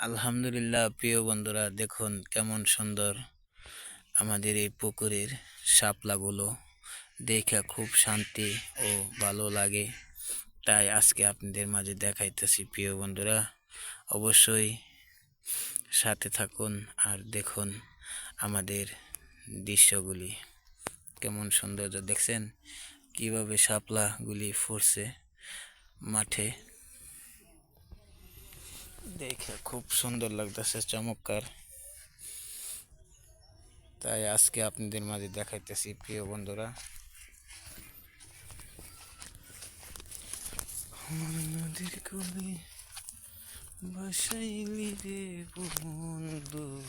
আলহামদুলিল্লাহ, প্রিয় বন্ধুরা, দেখুন কেমন সুন্দর আমাদের এই পুকুরের শাপলাগুলো। দেখে খুব শান্তি ও ভালো লাগে। তাই আজকে আপনাদের মাঝে দেখাইতেছি, প্রিয় বন্ধুরা। অবশ্যই সাথে থাকুন আর দেখুন আমাদের দৃশ্যগুলি কেমন সৌন্দর্য। দেখছেন কীভাবে শাপলাগুলি ফুটছে মাঠে। দেখে খুব সুন্দর লাগতেছে, চমৎকার। তাই আজকে আপনাদের মাঝে দেখাইতেছি প্রিয় বন্ধুরা। নদীর কবি বাসাইলি রে বন্ধু।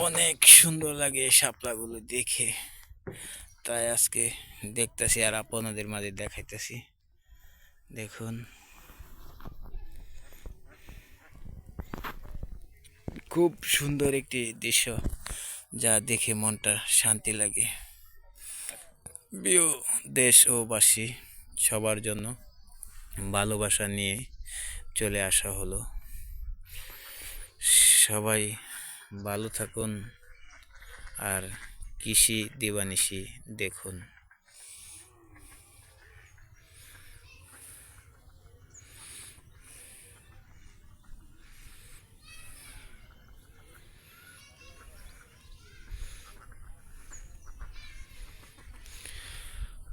অনেক সুন্দর লাগে শাপলাগুলো দেখে। তাই আজকে দেখতেছি আর আপনাদের মাঝে দেখাইতেছি। দেখুন। খুব সুন্দর একটি দৃশ্য যা দেখে মনটা শান্তি লাগে। প্রিয় দেশ ও বাসী সবার জন্য ভালোবাসা নিয়ে চলে আসা হলো। সবাই ভালো থাকুন। আর কৃষি দিবানিশি দেখুন।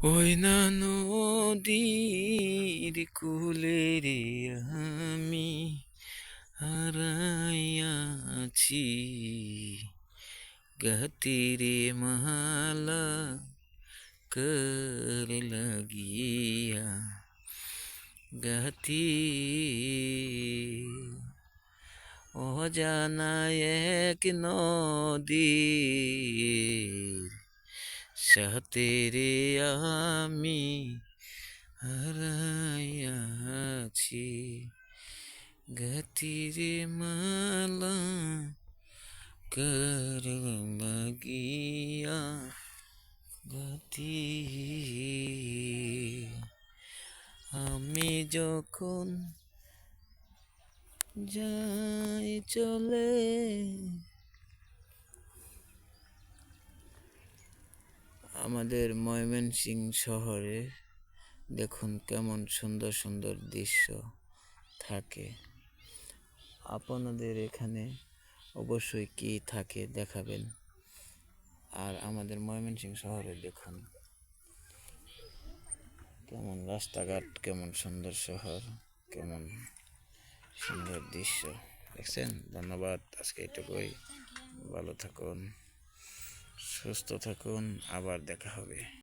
ওই না নদীর কুলে রে আমি হারাইয়াছি গতিরে মালা কর লাগিয়া গতি অজানা এক নদীর সাথে রে আমি হারাইয়াছি। গতিরে মালা কর লাগিয়া গতি আমি যখন যাই চলে আমাদের ময়মনসিং শহরে দেখুন কেমন সুন্দর সুন্দর দৃশ্য থাকে। আপনাদের এখানে অবশ্যই কি থাকে দেখাবেন। আর আমাদের ময়মনসিং শহরে দেখুন। কেমন রাস্তাঘাট, কেমন সুন্দর শহর, কেমন সুন্দর দৃশ্য। দেখছেন? ধন্যবাদ। আজকে এটুকুই। ভালো থাকুন, সুস্থ থাকুন। আবার দেখা হবে।